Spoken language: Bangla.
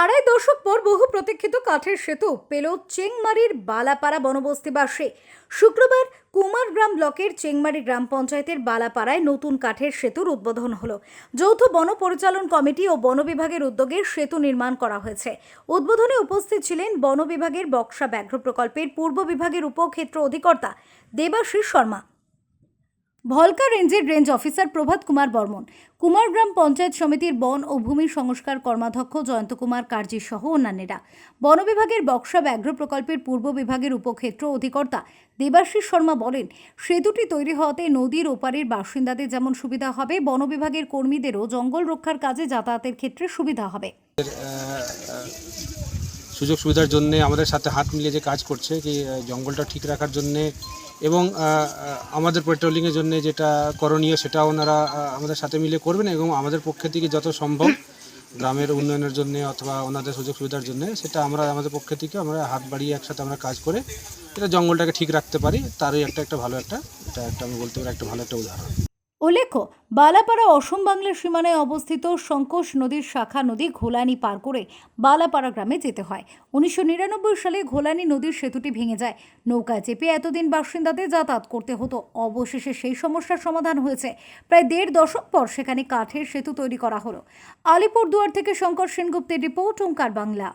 আড়াই দশক পর বহু প্রতীক্ষিত কাঠের সেতু পেল চেংমারির বালাপাড়া বনবস্তিবাসী। শুক্রবার কুমারগ্রাম ব্লকের চেংমারি গ্রাম পঞ্চায়েতের বালাপাড়ায় নতুন কাঠের সেতুর উদ্বোধন হলো। যৌথ বন পরিচালন কমিটি ও বন বিভাগের উদ্যোগে সেতু নির্মাণ করা হয়েছে। উদ্বোধনে উপস্থিত ছিলেন বন বিভাগের বক্সা ব্যাঘ্র প্রকল্পের পূর্ব বিভাগের উপক্ষেত্র অধিকর্তা দেবাশিস শর্মা। ভলকা রেঞ্জের রেঞ্জ অফিসার প্রভাত কুমার বর্মন। কুমারগ্রাম পঞ্চায়েত সমিতির বন ও ভূমি সংস্কার কর্মাধ্যক্ষ জয়ন্ত কুমার কার্জি সহ অন্যান্যরা। বন বিভাগের বক্সা ব্যাঘ্র প্রকল্পের পূর্ব বিভাগের উপক্ষেত্র অধিকর্তা দেবাশিস শর্মা বলেন সেতুটি তৈরি হওয়াতে নদীর ওপারের বাসিন্দাদের যেমন সুবিধা হবে, বন বিভাগের কর্মীদেরও জঙ্গল রক্ষার কাজে যাতায়াতের ক্ষেত্রে সুবিধা হবে। সুযোগ সুবিধার জন্য আমাদের সাথে হাত মিলিয়ে যে কাজ করছে কি জঙ্গলটা ঠিক রাখার জন্য এবং আমাদের পেট্রোলিংয়ের জন্য যেটা করণীয় সেটা ওনারা আমাদের সাথে মিলে করবেন এবং আমাদের পক্ষে থেকে যত সম্ভব গ্রামের উন্নয়নের জন্য অথবা ওনাদের সুযোগ সুবিধার জন্য সেটা আমরা, আমাদের পক্ষে থেকে আমরা হাত বাড়িয়ে একসাথে আমরা কাজ করে এটা জঙ্গলটাকে ঠিক রাখতে পারি। তারই একটা একটা ভালো একটা, এটা একটা আমি বলতে পারি একটা ভালো একটা উদাহরণ। উল্লেখ্য বালাপাড়া অসম বাংলার সীমানায় অবস্থিত সংকোষ নদীর শাখা নদী ঘোলানি পার করে বালাপাড়া গ্রামে যেতে হয়। উনিশশো নিরানব্বই সালে ঘোলানি নদীর সেতুটি ভেঙে যায়। নৌকা চেপে এতদিন বাসিন্দাদের যাতায়াত করতে হতো। অবশেষে সেই সমস্যার সমাধান হয়েছে। প্রায় দেড় দশক পর সেখানে কাঠের সেতু তৈরি করা হলো। আলিপুরদুয়ার থেকে শঙ্কর সেনগুপ্তের রিপোর্ট, ওঙ্কার বাংলা।